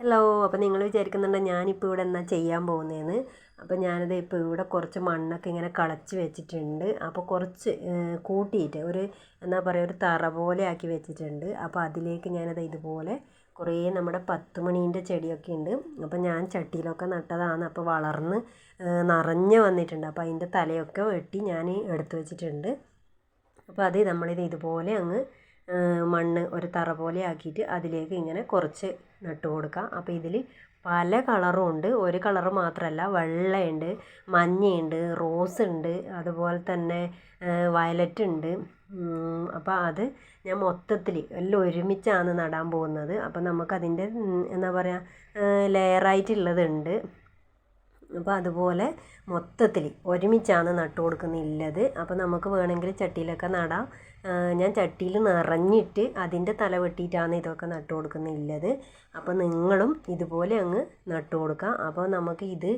Hello അപ്പോൾ നിങ്ങൾ വിചാരിക്കുന്നുണ്ട് ഞാനിപ്പോൾ ഇവിടെ എന്നാ ചെയ്യാൻ പോകുന്നതെന്ന് അപ്പോൾ ഞാനത് ഇപ്പോൾ ഇവിടെ കുറച്ച് മണ്ണൊക്കെ ഇങ്ങനെ കളച്ച് വെച്ചിട്ടുണ്ട്. അപ്പോൾ കുറച്ച് കൂട്ടിയിട്ട് ഒരു എന്താ പറയുക ഒരു തറ പോലെ ആക്കി വെച്ചിട്ടുണ്ട്. അപ്പോൾ അതിലേക്ക് ഞാനത് ഇതുപോലെ കുറേ നമ്മുടെ പത്ത് മണീന്റെ ചെടിയൊക്കെ ഉണ്ട്. അപ്പോൾ ഞാൻ ചട്ടിയിലൊക്കെ നട്ടതാണ് അപ്പോൾ വളർന്ന് നിറഞ്ഞ് വന്നിട്ടുണ്ട്. അപ്പോൾ അതിന്റെ തലയൊക്കെ വെട്ടി ഞാൻ എടുത്തു വെച്ചിട്ടുണ്ട്. അപ്പോൾ അത് നമ്മളിത് ഇതുപോലെ അങ്ങ് മണ്ണ് ഒരു തറ പോലെ ആക്കിയിട്ട് അതിലേക്ക് ഇങ്ങനെ കുറച്ച് നട്ട് കൊടുക്കുക. അപ്പോൾ ഇതിൽ പല കളറും ഉണ്ട്. ഒരു കളറ് മാത്രമല്ല വെള്ളയുണ്ട് മഞ്ഞയുണ്ട് റോസ് ഉണ്ട് അതുപോലെ തന്നെ വയലറ്റ് ഉണ്ട്. അപ്പോൾ അത് ഞാൻ മൊത്തത്തിൽ എല്ലാം ഒരുമിച്ചാണ് നടാൻ പോകുന്നത്. അപ്പോൾ നമുക്കതിന്റെ എന്താ പറയുക ലെയറായിട്ടുള്ളതുണ്ട് അപ്പോൾ അതുപോലെ മൊത്തത്തിൽ ഒരുമിച്ചാണ് നട്ടു കൊടുക്കുന്നില്ലത് അപ്പോൾ നമുക്ക് വേണമെങ്കിൽ ചട്ടിയിലൊക്കെ നടാം. ഞാൻ ചട്ടിയിൽ നിറഞ്ഞിട്ട് അതിന്റെ തല വെട്ടിയിട്ടാണ് ഇതൊക്കെ നട്ടു കൊടുക്കുന്നില്ലത് അപ്പോൾ നിങ്ങളും ഇതുപോലെ അങ്ങ് നട്ടു കൊടുക്കാം. അപ്പോൾ നമുക്ക് ഇത്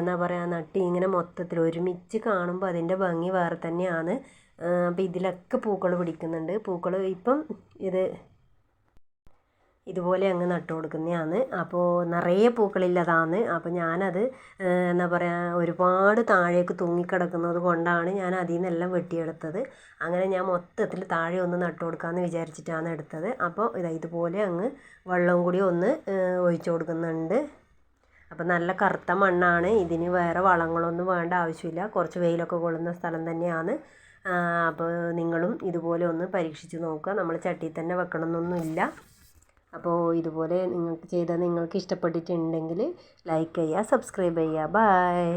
എന്താ പറയുക നട്ടി ഇങ്ങനെ മൊത്തത്തിൽ ഒരുമിച്ച് കാണുമ്പോൾ അതിന്റെ ഭംഗി വേറെ തന്നെയാണ്. അപ്പോൾ ഇതിലൊക്കെ പൂക്കൾ പിടിക്കുന്നുണ്ട്. പൂക്കൾ ഇപ്പം ഇത് ഇതുപോലെ അങ്ങ് നട്ടു കൊടുക്കുന്നതാണ്. അപ്പോൾ നിറയെ പൂക്കളില്ലതാണ്. അപ്പോൾ ഞാനത് എന്താ പറയുക ഒരുപാട് താഴേക്ക് തൂങ്ങിക്കിടക്കുന്നത് കൊണ്ടാണ് ഞാൻ അതിൽ നിന്നെല്ലാം വെട്ടിയെടുത്തത്. അങ്ങനെ ഞാൻ മൊത്തത്തിൽ താഴെ ഒന്ന് നട്ടു കൊടുക്കാമെന്ന് വിചാരിച്ചിട്ടാണ് എടുത്തത്. അപ്പോൾ ഇതാ ഇതുപോലെ അങ്ങ് വെള്ളവും കൂടി ഒന്ന് ഒഴിച്ചു കൊടുക്കുന്നുണ്ട്. അപ്പോൾ നല്ല കറുത്ത മണ്ണാണ്. ഇതിന് വേറെ വളങ്ങളൊന്നും വേണ്ട ആവശ്യമില്ല. കുറച്ച് വെയിലൊക്കെ കൊള്ളുന്ന സ്ഥലം തന്നെയാണ്. അപ്പോൾ നിങ്ങളും ഇതുപോലെ ഒന്ന് പരീക്ഷിച്ച് നോക്കുക. നമ്മൾ ചട്ടിയിൽ തന്നെ വെക്കണമെന്നൊന്നുമില്ല. അപ്പോൾ ഇതുപോലെ നിങ്ങൾക്ക് ചെയ്താൽ നിങ്ങൾക്ക് ഇഷ്ടപ്പെട്ടിട്ടുണ്ടെങ്കിൽ ലൈക്ക് ചെയ്യുക സബ്സ്ക്രൈബ് ചെയ്യുക. ബായ്